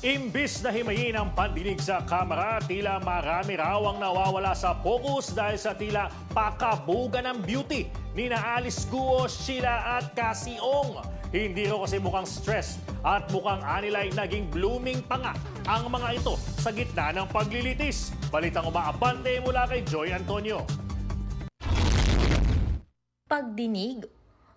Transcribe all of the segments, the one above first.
Imbis na himayin ang pandinig sa kamera, tila marami raw ang nawawala sa focus dahil sa tila pakabuga ng beauty ni na Alice Guo, Sheila at Cassie Ong. Hindi raw kasi mukhang stressed at mukhang anilay naging blooming pa nga ang mga ito sa gitna ng paglilitis. Balitang umaabante mula kay Joy Antonio. Pagdinig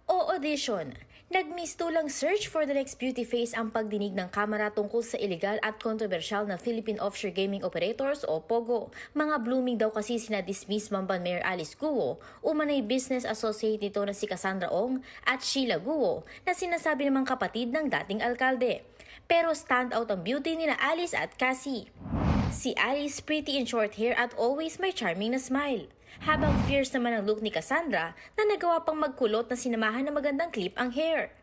o audition. Nagmistulang search for the next beauty face ang pagdinig ng kamera tungkol sa illegal at kontrobersyal na Philippine Offshore Gaming Operators o POGO. Mga blooming daw kasi sina dismiss Mamban Mayor Alice Guo, umanay business associate nito na si Cassandra Ong at Sheila Guo na sinasabi namang kapatid ng dating alkalde. Pero stand out ang beauty nila Alice at Cassie. Si Alice pretty in short hair at always may charming na smile. Habang fierce naman ang look ni Cassandra na nagawa pang magkulot na sinamahan ng magandang clip ang hair.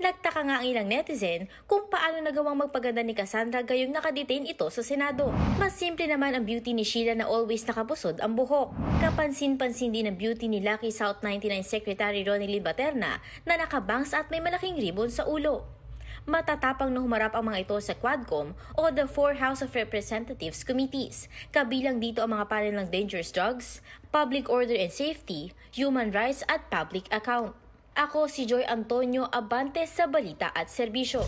Nagtaka nga ang ilang netizen kung paano nagawang magpaganda ni Cassandra gayong nakadetain ito sa Senado. Mas simple naman ang beauty ni Sheila na always nakapusod ang buhok. Kapansin-pansin din ang beauty ni Lucky South 99 Secretary Ronilyn Baterna na nakabangs at may malaking ribbon sa ulo matatapang na humarap ang mga ito sa Quadcom o the four House of Representatives committees. Kabilang dito ang mga panel ng dangerous drugs, public order and safety, human rights at public account. Ako si Joy Antonio Abante sa Balita at Serbisyo.